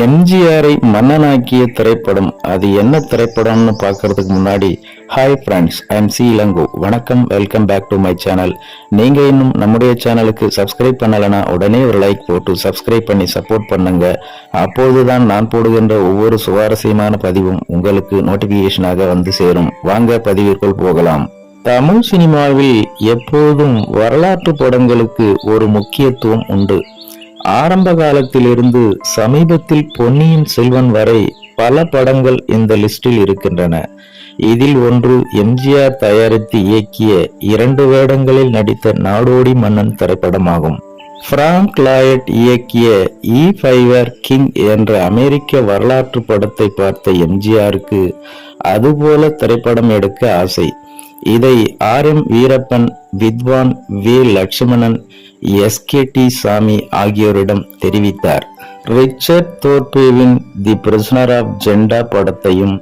எம்ஜிஆரை மன்னனாக்கிய திரைப்படம். அது என்ன திரைப்படம்னு பார்க்கறதுக்கு முன்னாடி hi friends I'm C Ilango வணக்கம் welcome back to my channel நீங்க இன்னும் நம்முடைய சேனலுக்கு சப்ஸ்கிரைப் பண்ணலைன்னா உடனே ஒரு லைக் போட்டு சப்ஸ்கிரைப் பண்ணி சப்போர்ட் பண்ணுங்க. அப்போதுதான் நான் போடுகின்ற ஒவ்வொரு சுவாரஸ்யமான பதிவும் உங்களுக்கு நோட்டிபிகேஷனாக வந்து சேரும். வாங்க பதிவிற்குள் போகலாம். தமிழ் சினிமாவில் எப்போதும் வரலாற்று படங்களுக்கு ஒரு முக்கியத்துவம் உண்டு. ஆரம்ப காலத்திலிருந்து சமீபத்தில் பொன்னியின் செல்வன் வரை பல படங்கள் இந்த லிஸ்டில் இருக்கின்றன. இதில் ஒன்று எம்ஜிஆர் தயாரித்து இயக்கிய இரண்டு வேடங்களில் நடித்த நாடோடி மன்னன் திரைப்படமாகும். பிராங்க் லாயட் இயக்கிய இ ஃபைவர் கிங் என்ற அமெரிக்க வரலாற்று படத்தை பார்த்த எம்ஜிஆருக்கு அதுபோல திரைப்படம் எடுக்க ஆசை. இதை ஆர் எம் வீரப்பன் வித்வான் V Lakshmanan S. K. T. Sami ஆகியோரிடம் தெரிவித்தார். ரிச்சர்ட் தோர்பேவின் தி பிரிசனர் ஆஃப் ஜெண்டா படத்தையும்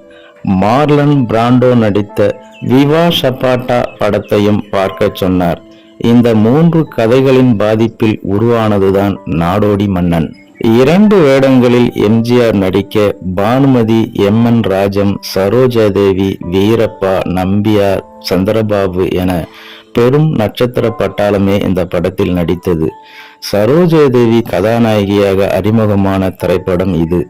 மார்லன் பிராண்டோ நடித்த விவா ஷபாட்டா படத்தையும் பார்க்க சொன்னார். இந்த மூன்று கதைகளின் பாதிப்பில் உருவானதுதான் நாடோடி மன்னன். இரண்டு வேடங்களில் எம்ஜிஆர் நடிக்க பானுமதி எம் என் ராஜம் சரோஜாதேவி வீரப்பா நம்பியார் சந்திரபாபு என பெரும் நட்சத்திர பட்டாளமே இந்த படத்தில் நடித்தது. சரோஜாதேவி கதாநாயகியாக அறிமுகமான திரைப்படம் இது.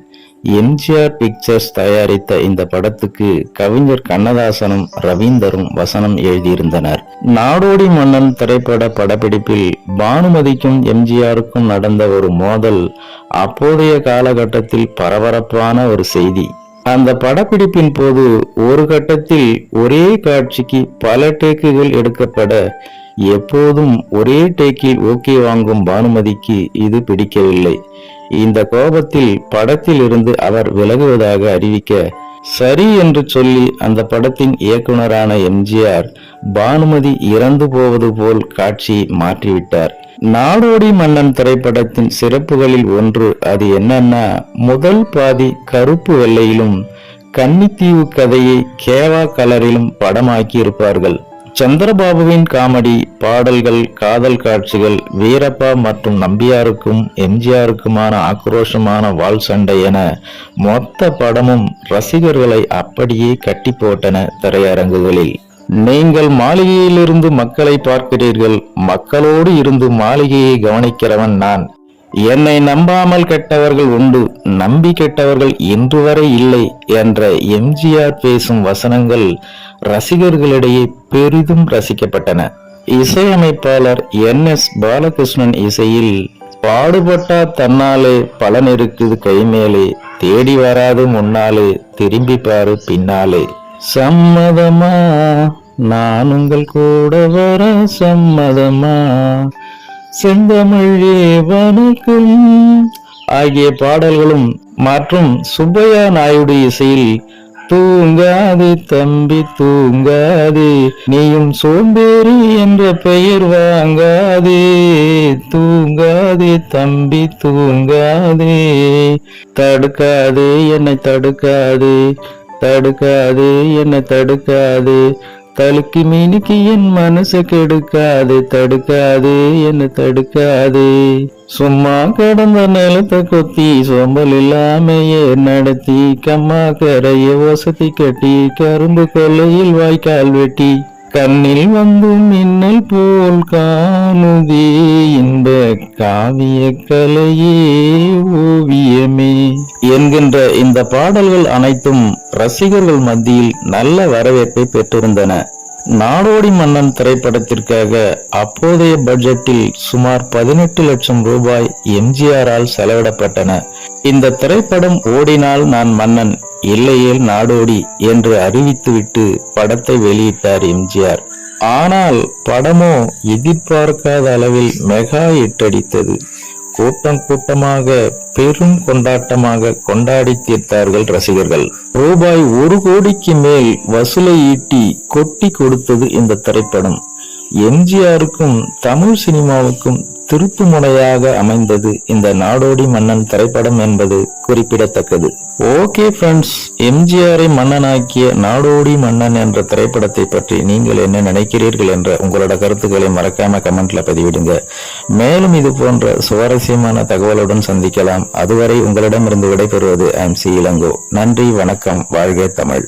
எம்ஜிஆர் பிக்சர்ஸ் தயாரித்த இந்த படத்துக்கு கவிஞர் கண்ணதாசனும் ரவீந்தரும் வசனம் எழுதியிருந்தனர். நாடோடி மன்னன் திரைப்பட படப்பிடிப்பில் பானுமதிக்கும் எம்ஜிஆருக்கும் நடந்த ஒரு மோதல் அப்போதைய காலகட்டத்தில் பரபரப்பான ஒரு செய்தி. அந்த படப்பிடிப்பின் போது ஒரு கட்டத்தில் ஒரே காட்சிக்கு பல டேக்குகள் எடுக்கப்பட எப்போதும் ஒரே டேக்கில் ஓகே வாங்கும் பானுமதிக்கு இது பிடிக்கவில்லை. இந்த கோபத்தில் படத்தில் இருந்து அவர் விலகுவதாக அறிவிக்க சரி என்று சொல்லி அந்த படத்தின் இயக்குனரான எம்ஜிஆர் பானுமதி இறந்து போவது போல் காட்சியை மாற்றிவிட்டார். நாடோடி மன்னன் திரைப்படத்தின் சிறப்புகளில் ஒன்று அது என்னன்னா முதல் பாதி கருப்பு வெள்ளையிலும் கன்னித்தீவு கதையை கேவா கலரிலும் படமாக்கி இருப்பார்கள் சந்திரபாபுவின் காமெடி பாடல்கள் காதல் காட்சிகள் வீரப்பா மற்றும் நம்பியாருக்கும் எம்ஜிஆருக்குமான ஆக்ரோஷமான வாள் சண்டை என மொத்த படமும் ரசிகர்களை அப்படியே கட்டி போட்டன திரையரங்குகளில். நீங்கள் மாளிகையிலிருந்து மக்களை பார்க்கிறீர்கள். மக்களோடு இருந்து மாளிகையை கவனிக்கிறவன் நான். என்னை நம்பாமல் கெட்டவர்கள் உண்டு நம்பி கெட்டவர்கள் இன்று வரை இல்லை என்ற எம்ஜிஆர் பேசும் வசனங்கள் ரசிகர்களிடையே பெரிதும் ரசிக்கப்பட்டன. இசையமைப்பாளர் என் எஸ் பாலகிருஷ்ணன் இசையில் பாடுபட்டா தன்னாலே பலன் இருக்குது கைமேலே தேடி வராது முன்னாலே திரும்பி பாரு பின்னாலே. சம்மதமா? நான் உங்கள் கூட வர சம்மதமா? செந்தமிழே வணக்கம். ஆகிய பாடல்களும் மற்றும் சுப்பையா நாயுடு இசையில் தூங்காதே தம்பி தூங்காதே நீயும் சோம்பேறி என்ற பெயர் வாங்காதே. தூங்காதே தம்பி தூங்காதே தடுக்காதே என்னை தடுக்காதே தடுக்காதே என்னை தடுக்காதே தலுக்கி மீனுக்கு என் மனசு கெடுக்காதே தடுக்காதே என்ன தடுக்காதே. சும்மா கடந்த நிலத்தை கொத்தி சோம்பல் இல்லாமையே நடத்தி கம்மா கரைய வசதி கட்டி கரும்பு கொல்லையில் வாய்க்கால் வெட்டி. கண்ணில் வந்து மின்னல் போல் காணுதே இந்த காவிய கலையே ஓவியமே. என்கின்ற இந்த பாடல்கள் அனைத்தும் ரசிகர்கள் மத்தியில் நல்ல வரவேற்பை பெற்றிருந்தன. நாடோடி மன்னன் திரைப்படத்திற்காக அப்போதைய பட்ஜெட்டில் சுமார் பதினெட்டு லட்சம் ரூபாய் எம்ஜிஆரால் செலவிடப்பட்டன. இந்த திரைப்படம் ஓடினால் நான் மன்னன். இல்லையேல் நாடோடி என்று அறிவித்துவிட்டு படத்தை வெளியிட்டார் எம்ஜிஆர். ஆனால் படமோ எதிர்பார்க்காத அளவில் மெகா எட்டடித்தது கூட்டம் கூட்டமாக பெரும் கொண்டாட்டமாக கொண்டாடி தீர்த்தார்கள் ரசிகர்கள். ரூபாய் ஒரு கோடிக்கு மேல் வசூலை ஈட்டி கொட்டி கொடுத்தது இந்த திரைப்படம். எம்ஜிஆருக்கும் தமிழ் சினிமாவுக்கும் திருப்புமுனையாக அமைந்தது இந்த நாடோடி மன்னன் திரைப்படம் என்பது குறிப்பிடத்தக்கது. ஓகே ஃப்ரெண்ட்ஸ் எம்ஜிஆரை மன்னனாக்கிய நாடோடி மன்னன் என்ற திரைப்படத்தை பற்றி நீங்கள் என்ன நினைக்கிறீர்கள் என்ற உங்களோட கருத்துக்களை மறக்காம கமெண்ட்ல பதிவிடுங்க. மேலும் இது போன்ற சுவாரஸ்யமான தகவலுடன் சந்திக்கலாம். அதுவரை உங்களிடமிருந்து விடைபெறுவது ஐம் சி இளங்கோ. நன்றி வணக்கம். வாழ்க தமிழ்.